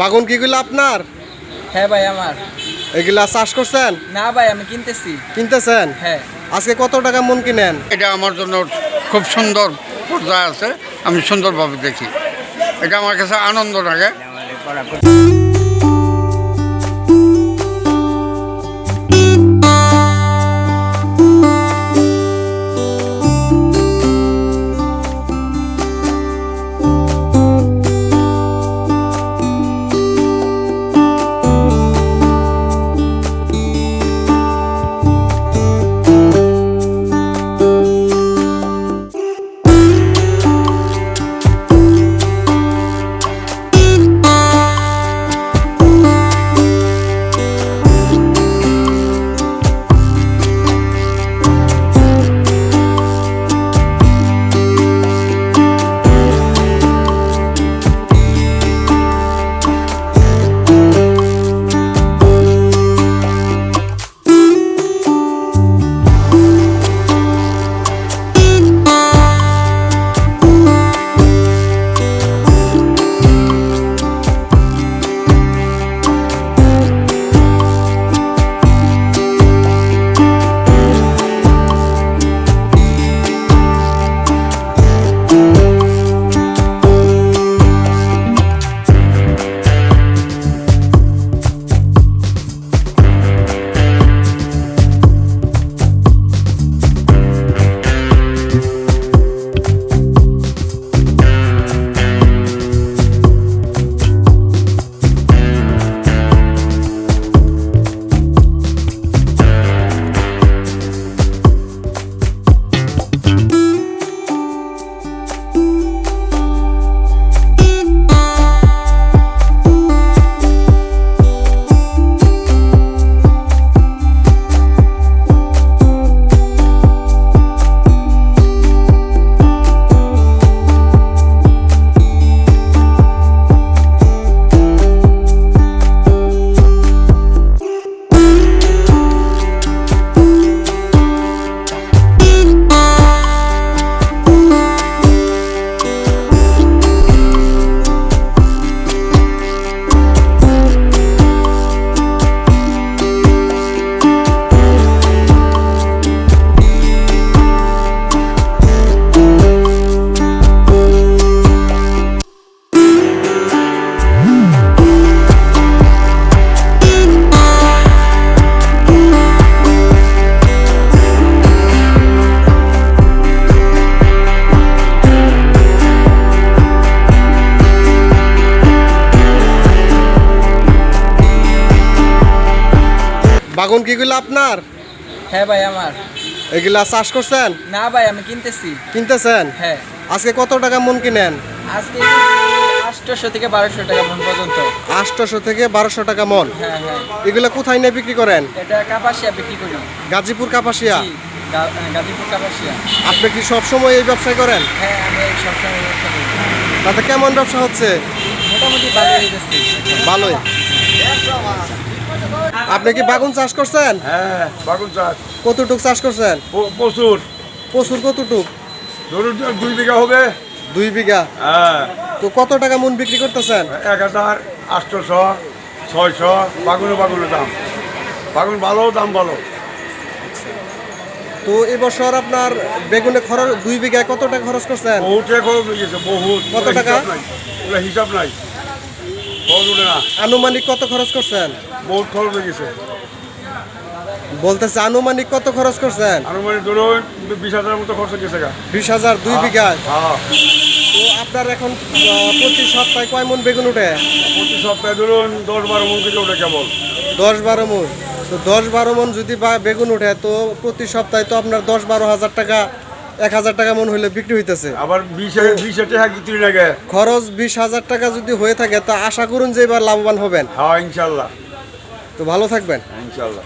বাগুন কিগুলো আপনার? হ্যাঁ ভাই আমার। এগুলা চাষ করছেন? না ভাই আমি কিনতেছি। কিনতেছেন? হ্যাঁ। আজকে কত টাকা মন কিনেন? এটা আমার জন্য খুব সুন্দর পর্যায়ে আছে আমি সুন্দরভাবে দেখি। এটা আমার কাছে আনন্দ লাগে। বাগুন কিগুলো আপনার? হ্যাঁ ভাই আমার। এগুলা চাষ করছেন? না ভাই আমি কিনতেছি। কিনতেছেন? হ্যাঁ। আজকে কত টাকা মন কিনেন? আজকে আটশোশো থেকে বারোশো টাকা মন পর্যন্ত। আটশোশো থেকে বারোশো টাকা মন। হ্যাঁ হ্যাঁ। এগুলো কোথায় নিয়ে বিক্রি করেন? এটা কাপাসিয়া বিক্রি করি। গাজীপুর কাপাসিয়া? জি, গা- গাজীপুর কাপাসিয়া। আপনি কি সবসময় এই ব্যবসায় করেন? হ্যাঁ আমি এই সবসময় ব্যবসা করি। তাতে কেমন ব্যবসা হচ্ছে? মোটামুটি ভালো হয়ে গেছে ভালোই। আপনি কি বাগুন চাষ করছেন? হ্যাঁ বাগুন চাষ। কতটুক চাষ করছেন? প্রচুর। প্রচুর কতটুক? ধরুন দুই বিঘা হবে। দুই বিঘা। হ্যাঁ। তো কত টাকা মন বিক্রি করতেছেন? এক হাজার আটশোশো ছয়শো বাগুনো বাগুনো দাম। বাগুন ভালো দাম ভালো। তো এবছর আপনার বেগুনে খরচ দুই বিঘায় কত টাকা খরচ করছেন? বহুত টাকা খরচ হয়ে গেছে বহুত। কত টাকা? হিসাব নাই। খরচ ওঠে না। আনুমানিক কত খরচ করছেন? বহুত খরচ হয়ে গেছে। বলতেছে আনুমানিক কত খরচ করছেন? আর মানে ধরুন বিশ হাজারের মতো খরচ হয়ে গেছে বিশ হাজার দুই বিঘায় হ্যাঁ। তো আপনার এখন আহ, প্রতি সপ্তাহে কয় মন বেগুন উঠে? প্রতি সপ্তাহে ধরুন দশ বারো মন থেকে ওঠে কেবল। দশ বারো মন। তো দশ বারো মন যদি বা বেগুন উঠে তো প্রতি সপ্তাহে তো আপনার দশ বারো হাজার টাকা এক হাজার টাকা মন হইলে বিক্রি হইতেছে। আবার বিশ বিশ টাকা লাগে খরচ বিশ হাজার টাকা যদি হয়ে থাকে তা আশা করুন যে এবার লাভবান হবেন। হ্যাঁ ইনশাল্লাহ। তো ভালো থাকবেন। ইনশাল্লাহ।